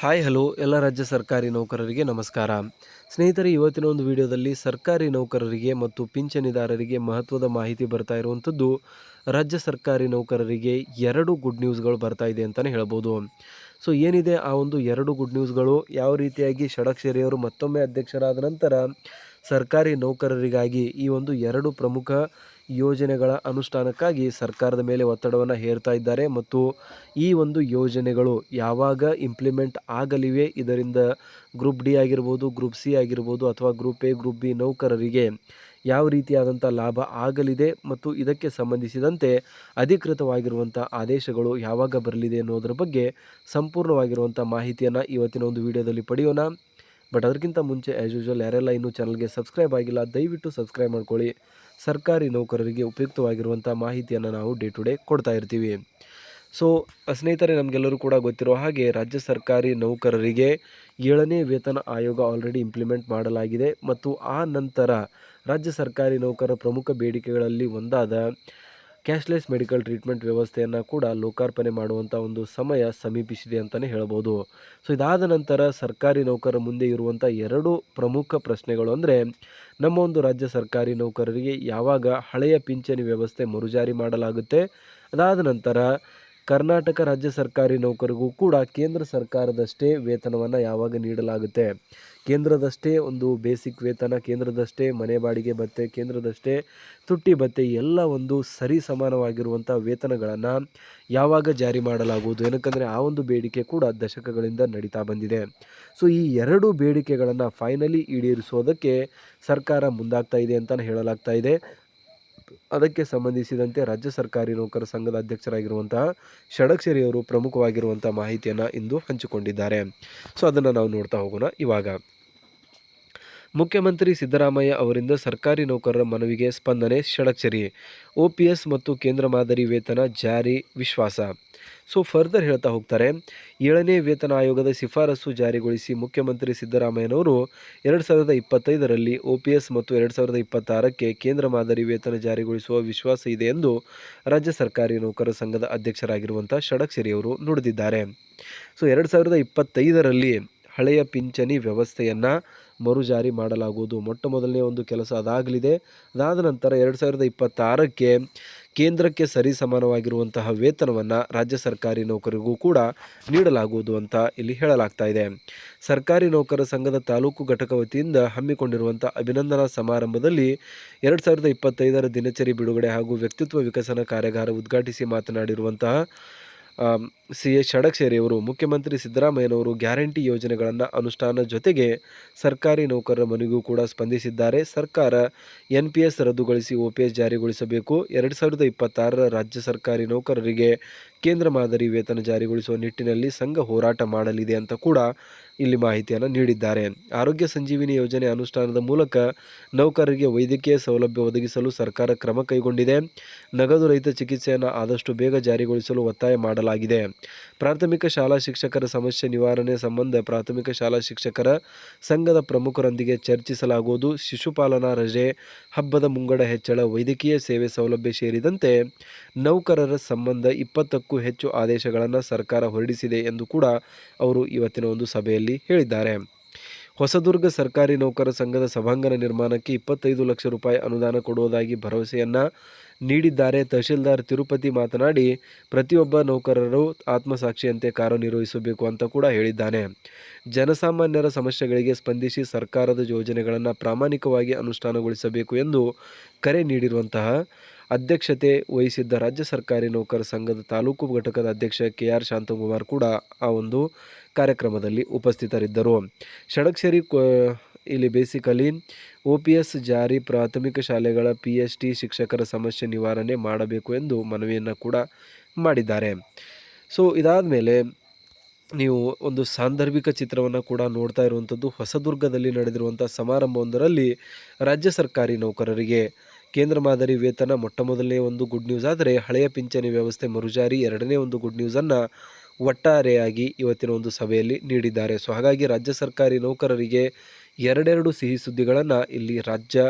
Hi, hello. ಎಲ್ಲ ರಾಜ್ಯ ಸರ್ಕಾರಿ ನೌಕರರಿಗೆ ನಮಸ್ಕಾರ. ಸ್ನೇಹಿತರೆ, ಇವತ್ತಿನ ಒಂದು ವಿಡಿಯೋದಲ್ಲಿ ಸರ್ಕಾರಿ ನೌಕರರಿಗೆ ಮತ್ತು ಪಿಂಚಣಿದಾರರಿಗೆ ಮಹತ್ವದ ಮಾಹಿತಿ ಬರ್ತಾ ಇರುವಂಥದ್ದು ರಾಜ್ಯ ಸರ್ಕಾರಿ ನೌಕರರಿಗೆ ಎರಡು ಗುಡ್ ನ್ಯೂಸ್ಗಳು ಬರ್ತಾ ಇದೆ ಅಂತಲೇ ಹೇಳ್ಬೋದು. ಸೊ, ಏನಿದೆ ಆ ಒಂದು ಎರಡು ಗುಡ್ ನ್ಯೂಸ್ಗಳು? ಯಾವ ರೀತಿಯಾಗಿ ಷಡಕ್ಷರಿಯವರು ಮತ್ತೊಮ್ಮೆ ಅಧ್ಯಕ್ಷರಾದ ನಂತರ ಸರ್ಕಾರಿ ನೌಕರರಿಗಾಗಿ ಈ ಒಂದು ಎರಡು ಪ್ರಮುಖ ಯೋಜನೆಗಳ ಅನುಷ್ಠಾನಕ್ಕಾಗಿ ಸರ್ಕಾರದ ಮೇಲೆ ಒತ್ತಡವನ್ನು ಹೇರ್ತಾ ಇದ್ದಾರೆ ಮತ್ತು ಈ ಒಂದು ಯೋಜನೆಗಳು ಯಾವಾಗ ಇಂಪ್ಲಿಮೆಂಟ್ ಆಗಲಿವೆ ಇದರಿಂದ ಗ್ರೂಪ್ ಡಿ ಆಗಿರ್ಬೋದು ಗ್ರೂಪ್ ಸಿ ಆಗಿರ್ಬೋದು ಅಥವಾ ಗ್ರೂಪ್ ಎ ಗ್ರೂಪ್ ಬಿ ನೌಕರರಿಗೆ ಯಾವ ರೀತಿಯಾದಂಥ ಲಾಭ ಆಗಲಿದೆ ಮತ್ತು ಇದಕ್ಕೆ ಸಂಬಂಧಿಸಿದಂತೆ ಅಧಿಕೃತವಾಗಿರುವಂಥ ಆದೇಶಗಳು ಯಾವಾಗ ಬರಲಿದೆ ಅನ್ನೋದರ ಬಗ್ಗೆ ಸಂಪೂರ್ಣವಾಗಿರುವಂಥ ಮಾಹಿತಿಯನ್ನು ಇವತ್ತಿನ ಒಂದು ವಿಡಿಯೋದಲ್ಲಿ ಪಡೆಯೋಣ. ಬಟ್ ಅದಕ್ಕಿಂತ ಮುಂಚೆ ಆ್ಯಸ್ ಯೂಶ್ವಲ್ ಯಾರೆಲ್ಲ ಇನ್ನೂ ಚಾನಲ್ಗೆ ಸಬ್ಸ್ಕ್ರೈಬ್ ಆಗಿಲ್ಲ, ದಯವಿಟ್ಟು ಸಬ್ಸ್ಕ್ರೈಬ್ ಮಾಡ್ಕೊಳ್ಳಿ. ಸರ್ಕಾರಿ ನೌಕರರಿಗೆ ಉಪಯುಕ್ತವಾಗಿರುವಂಥ ಮಾಹಿತಿಯನ್ನು ನಾವು ಡೇ ಟು ಡೇ ಕೊಡ್ತಾ ಇರ್ತೀವಿ. ಸೊ ಸ್ನೇಹಿತರೆ, ನಮಗೆಲ್ಲರೂ ಕೂಡ ಗೊತ್ತಿರೋ ಹಾಗೆ ರಾಜ್ಯ ಸರ್ಕಾರಿ ನೌಕರರಿಗೆ ಏಳನೇ ವೇತನ ಆಯೋಗ ಆಲ್ರೆಡಿ ಇಂಪ್ಲಿಮೆಂಟ್ ಮಾಡಲಾಗಿದೆ. ಮತ್ತು ಆ ನಂತರ ರಾಜ್ಯ ಸರ್ಕಾರಿ ನೌಕರರ ಪ್ರಮುಖ ಬೇಡಿಕೆಗಳಲ್ಲಿ ಒಂದಾದ ಕ್ಯಾಶ್ಲೆಸ್ ಮೆಡಿಕಲ್ ಟ್ರೀಟ್ಮೆಂಟ್ ವ್ಯವಸ್ಥೆಯನ್ನು ಕೂಡ ಲೋಕಾರ್ಪಣೆ ಮಾಡುವಂಥ ಒಂದು ಸಮಯ ಸಮೀಪಿಸಿದೆ ಅಂತಲೇ ಹೇಳ್ಬೋದು. ಸೊ, ಇದಾದ ನಂತರ ಸರ್ಕಾರಿ ನೌಕರರ ಮುಂದೆ ಇರುವಂಥ ಎರಡು ಪ್ರಮುಖ ಪ್ರಶ್ನೆಗಳು ಅಂದರೆ, ನಮ್ಮ ಒಂದು ರಾಜ್ಯ ಸರ್ಕಾರಿ ನೌಕರರಿಗೆ ಯಾವಾಗ ಹಳೆಯ ಪಿಂಚಣಿ ವ್ಯವಸ್ಥೆ ಮರುಜಾರಿ ಮಾಡಲಾಗುತ್ತೆ? ಅದಾದ ನಂತರ ಕರ್ನಾಟಕ ರಾಜ್ಯ ಸರ್ಕಾರಿ ನೌಕರಿಗೂ ಕೂಡ ಕೇಂದ್ರ ಸರ್ಕಾರದಷ್ಟೇ ವೇತನವನ್ನು ಯಾವಾಗ ನೀಡಲಾಗುತ್ತೆ? ಕೇಂದ್ರದಷ್ಟೇ ಒಂದು ಬೇಸಿಕ್ ವೇತನ, ಕೇಂದ್ರದಷ್ಟೇ ಮನೆ ಬಾಡಿಗೆ ಭತ್ತೆ, ಕೇಂದ್ರದಷ್ಟೇ ತುಟ್ಟಿ ಭತ್ತೆ ಎಲ್ಲ ಒಂದು ಸರಿ ಸಮಾನವಾಗಿರುವಂಥ ವೇತನಗಳನ್ನು ಯಾವಾಗ ಜಾರಿ ಮಾಡಲಾಗುವುದು? ಏನಕ್ಕಂದರೆ ಆ ಒಂದು ಬೇಡಿಕೆ ಕೂಡ ದಶಕಗಳಿಂದ ನಡೀತಾ ಬಂದಿದೆ. ಸೊ ಈ ಎರಡು ಬೇಡಿಕೆಗಳನ್ನು ಫೈನಲಿ ಈಡೇರಿಸೋದಕ್ಕೆ ಸರ್ಕಾರ ಮುಂದಾಗ್ತಾ ಇದೆ ಅಂತಲೇ ಹೇಳಲಾಗ್ತಾ ಇದೆ. ಅದಕ್ಕೆ ಸಂಬಂಧಿಸಿದಂತೆ ರಾಜ್ಯ ಸರ್ಕಾರಿ ನೌಕರ ಸಂಘದ ಅಧ್ಯಕ್ಷರಾಗಿರುವಂತಹ ಷಡಕ್ಷರಿಯವರು ಪ್ರಮುಖವಾಗಿರುವಂಥ ಮಾಹಿತಿಯನ್ನು ಇಂದು ಹಂಚಿಕೊಂಡಿದ್ದಾರೆ. ಸೊ ಅದನ್ನು ನಾವು ನೋಡ್ತಾ ಹೋಗೋಣ ಇವಾಗ. ಮುಖ್ಯಮಂತ್ರಿ ಸಿದ್ದರಾಮಯ್ಯ ಅವರಿಂದ ಸರ್ಕಾರಿ ನೌಕರರ ಮನವಿಗೆ ಸ್ಪಂದನೆ ಷಡಕ್ಷರಿ ಓಪಿಎಸ್ ಮತ್ತು ಕೇಂದ್ರ ಮಾದರಿ ವೇತನ ಜಾರಿ ವಿಶ್ವಾಸ. ಸೊ ಫರ್ದರ್ ಹೇಳ್ತಾ ಹೋಗ್ತಾರೆ, ಏಳನೇ ವೇತನ ಆಯೋಗದ ಶಿಫಾರಸು ಜಾರಿಗೊಳಿಸಿ ಮುಖ್ಯಮಂತ್ರಿ ಸಿದ್ದರಾಮಯ್ಯನವರು ಎರಡು ಸಾವಿರದ ಇಪ್ಪತ್ತೈದರಲ್ಲಿ ಒ ಪಿ ಎಸ್ ಮತ್ತು ಎರಡು ಸಾವಿರದ ಇಪ್ಪತ್ತಾರಕ್ಕೆ ಕೇಂದ್ರ ಮಾದರಿ ವೇತನ ಜಾರಿಗೊಳಿಸುವ ವಿಶ್ವಾಸ ಇದೆ ಎಂದು ರಾಜ್ಯ ಸರ್ಕಾರಿ ನೌಕರರ ಸಂಘದ ಅಧ್ಯಕ್ಷರಾಗಿರುವಂಥ ಷಡಕ್ಷರಿಯವರು ನುಡಿದಿದ್ದಾರೆ. ಸೊ ಎರಡು ಸಾವಿರದ ಇಪ್ಪತ್ತೈದರಲ್ಲಿ ಹಳೆಯ ಪಿಂಚಣಿ ವ್ಯವಸ್ಥೆಯನ್ನು ಮರುಜಾರಿ ಮಾಡಲಾಗುವುದು. ಮೊಟ್ಟ ಮೊದಲನೇ ಒಂದು ಕೆಲಸ ಅದಾಗಲಿದೆ. ಅದಾದ ನಂತರ ಎರಡು ಸಾವಿರದ ಇಪ್ಪತ್ತಾರಕ್ಕೆ ಕೇಂದ್ರಕ್ಕೆ ಸರಿ ಸಮಾನವಾಗಿರುವಂತಹ ವೇತನವನ್ನು ರಾಜ್ಯ ಸರ್ಕಾರಿ ನೌಕರಿಗೂ ಕೂಡ ನೀಡಲಾಗುವುದು ಅಂತ ಇಲ್ಲಿ ಹೇಳಲಾಗ್ತಾ ಇದೆ. ಸರ್ಕಾರಿ ನೌಕರ ಸಂಘದ ತಾಲೂಕು ಘಟಕ ವತಿಯಿಂದ ಹಮ್ಮಿಕೊಂಡಿರುವಂಥ ಅಭಿನಂದನಾ ಸಮಾರಂಭದಲ್ಲಿ ಎರಡು ಸಾವಿರದ ಇಪ್ಪತ್ತೈದರ ದಿನಚರಿ ಬಿಡುಗಡೆ ಹಾಗೂ ವ್ಯಕ್ತಿತ್ವ ವಿಕಸನ ಕಾರ್ಯಾಗಾರ ಉದ್ಘಾಟಿಸಿ ಮಾತನಾಡಿರುವಂತಹ ಸಿ ಎಸ್ ಷಡಕ್ಷೇರಿಯವರು, ಮುಖ್ಯಮಂತ್ರಿ ಸಿದ್ದರಾಮಯ್ಯನವರು ಗ್ಯಾರಂಟಿ ಯೋಜನೆಗಳನ್ನು ಅನುಷ್ಠಾನ ಜೊತೆಗೆ ಸರ್ಕಾರಿ ನೌಕರರ ಮನೆಗೂ ಕೂಡ ಸ್ಪಂದಿಸಿದ್ದಾರೆ. ಸರ್ಕಾರ ಎನ್ ಪಿ ಎಸ್ ರದ್ದುಗೊಳಿಸಿ ಒ ಪಿ ಎಸ್ ಜಾರಿಗೊಳಿಸಬೇಕು. ಎರಡು ಸಾವಿರದ ಇಪ್ಪತ್ತಾರರ ರಾಜ್ಯ ಸರ್ಕಾರಿ ನೌಕರರಿಗೆ ಕೇಂದ್ರ ಮಾದರಿ ವೇತನ ಜಾರಿಗೊಳಿಸುವ ನಿಟ್ಟಿನಲ್ಲಿ ಸಂಘ ಹೋರಾಟ ಮಾಡಲಿದೆ ಅಂತ ಕೂಡ ಇಲ್ಲಿ ಮಾಹಿತಿಯನ್ನು ನೀಡಿದ್ದಾರೆ. ಆರೋಗ್ಯ ಸಂಜೀವಿನಿ ಯೋಜನೆ ಅನುಷ್ಠಾನದ ಮೂಲಕ ನೌಕರರಿಗೆ ವೈದ್ಯಕೀಯ ಸೌಲಭ್ಯ ಒದಗಿಸಲು ಸರ್ಕಾರ ಕ್ರಮ ಕೈಗೊಂಡಿದೆ. ನಗದು ರಹಿತ ಚಿಕಿತ್ಸೆಯನ್ನು ಆದಷ್ಟು ಬೇಗ ಜಾರಿಗೊಳಿಸಲು ಒತ್ತಾಯ ಮಾಡಲಾಗಿದೆ. ಪ್ರಾಥಮಿಕ ಶಾಲಾ ಶಿಕ್ಷಕರ ಸಮಸ್ಯೆ ನಿವಾರಣೆ ಸಂಬಂಧ ಪ್ರಾಥಮಿಕ ಶಾಲಾ ಶಿಕ್ಷಕರ ಸಂಘದ ಪ್ರಮುಖರೊಂದಿಗೆ ಚರ್ಚಿಸಲಾಗುವುದು. ಶಿಶುಪಾಲನಾ ರಜೆ, ಹಬ್ಬದ ಮುಂಗಡ ಹೆಚ್ಚಳ, ವೈದ್ಯಕೀಯ ಸೇವೆ ಸೌಲಭ್ಯ ಸೇರಿದಂತೆ ನೌಕರರ ಸಂಬಂಧ ಇಪ್ಪತ್ತಕ್ಕೂ ಹೆಚ್ಚು ಆದೇಶಗಳನ್ನು ಸರ್ಕಾರ ಹೊರಡಿಸಿದೆ ಎಂದು ಕೂಡ ಅವರು ಇವತ್ತಿನ ಒಂದು ಸಭೆಯಲ್ಲಿ ಹೇಳಿದ್ದಾರೆ. ಹೊಸದುರ್ಗ ಸರ್ಕಾರಿ ನೌಕರ ಸಂಘದ ಸಭಾಂಗಣ ನಿರ್ಮಾಣಕ್ಕೆ ಇಪ್ಪತ್ತೈದು ಲಕ್ಷ ರೂಪಾಯಿ ಅನುದಾನ ಕೊಡುವುದಾಗಿ ಭರವಸೆಯನ್ನು ನೀಡಿದ್ದಾರೆ. ತಹಶೀಲ್ದಾರ್ ತಿರುಪತಿ ಮಾತನಾಡಿ, ಪ್ರತಿಯೊಬ್ಬ ನೌಕರರು ಆತ್ಮಸಾಕ್ಷಿಯಂತೆ ಕಾರ್ಯನಿರ್ವಹಿಸಬೇಕು ಅಂತ ಕೂಡ ಹೇಳಿದ್ದಾನೆ. ಜನಸಾಮಾನ್ಯರ ಸಮಸ್ಯೆಗಳಿಗೆ ಸ್ಪಂದಿಸಿ ಸರ್ಕಾರದ ಯೋಜನೆಗಳನ್ನು ಪ್ರಾಮಾಣಿಕವಾಗಿ ಅನುಷ್ಠಾನಗೊಳಿಸಬೇಕು ಎಂದು ಕರೆ ನೀಡಿರುವಂತಹ ಅಧ್ಯಕ್ಷತೆ ವಹಿಸಿದ್ದ ರಾಜ್ಯ ಸರ್ಕಾರಿ ನೌಕರ ಸಂಘದ ತಾಲೂಕು ಘಟಕದ ಅಧ್ಯಕ್ಷ ಕೆ ಆರ್ ಶಾಂತಕುಮಾರ್ ಕೂಡ ಆ ಒಂದು ಕಾರ್ಯಕ್ರಮದಲ್ಲಿ ಉಪಸ್ಥಿತರಿದ್ದರು. ಷಡಕ್ಷರಿ ಇಲ್ಲಿ ಬೇಸಿಕಲಿ ಒ ಪಿ ಎಸ್ ಜಾರಿ ಪ್ರಾಥಮಿಕ ಶಾಲೆಗಳ ಪಿ ಎಚ್ ಟಿ ಶಿಕ್ಷಕರ ಸಮಸ್ಯೆ ನಿವಾರಣೆ ಮಾಡಬೇಕು ಎಂದು ಮನವಿಯನ್ನು ಕೂಡ ಮಾಡಿದ್ದಾರೆ. ಸೊ ಇದಾದ ಮೇಲೆ ನೀವು ಒಂದು ಸಾಂದರ್ಭಿಕ ಚಿತ್ರವನ್ನು ಕೂಡ ನೋಡ್ತಾ ಇರುವಂಥದ್ದು ಹೊಸದುರ್ಗದಲ್ಲಿ ನಡೆದಿರುವಂಥ ಸಮಾರಂಭವೊಂದರಲ್ಲಿ ರಾಜ್ಯ ಸರ್ಕಾರಿ ನೌಕರರಿಗೆ ಕೇಂದ್ರ ಮಾದರಿ ವೇತನ ಮೊಟ್ಟ ಮೊದಲನೇ ಒಂದು ಗುಡ್ ನ್ಯೂಸ್ ಆದರೆ ಹಳೆಯ ಪಿಂಚಣಿ ವ್ಯವಸ್ಥೆ ಮರುಜಾರಿ ಎರಡನೇ ಒಂದು ಗುಡ್ ನ್ಯೂಸನ್ನು ಒಟ್ಟಾರೆಯಾಗಿ ಇವತ್ತಿನ ಒಂದು ಸಭೆಯಲ್ಲಿ ನೀಡಿದ್ದಾರೆ. ಸೊ ಹಾಗಾಗಿ ರಾಜ್ಯ ಸರ್ಕಾರಿ ನೌಕರರಿಗೆ ಎರಡೆರಡು ಸಿಹಿ ಸುದ್ದಿಗಳನ್ನು ಇಲ್ಲಿ ರಾಜ್ಯ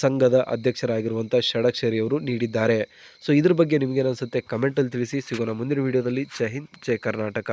ಸಂಘದ ಅಧ್ಯಕ್ಷರಾಗಿರುವಂಥ ಷಡಕ್ಷರಿಯವರು ನೀಡಿದ್ದಾರೆ. ಸೊ ಇದ್ರ ಬಗ್ಗೆ ನಿಮಗೇನಿಸುತ್ತೆ ಕಮೆಂಟಲ್ಲಿ ತಿಳಿಸಿ. ಸಿಗೋಣ ಮುಂದಿನ ವಿಡಿಯೋದಲ್ಲಿ ಜೈ ಹಿಂದ್, ಜೈ ಕರ್ನಾಟಕ.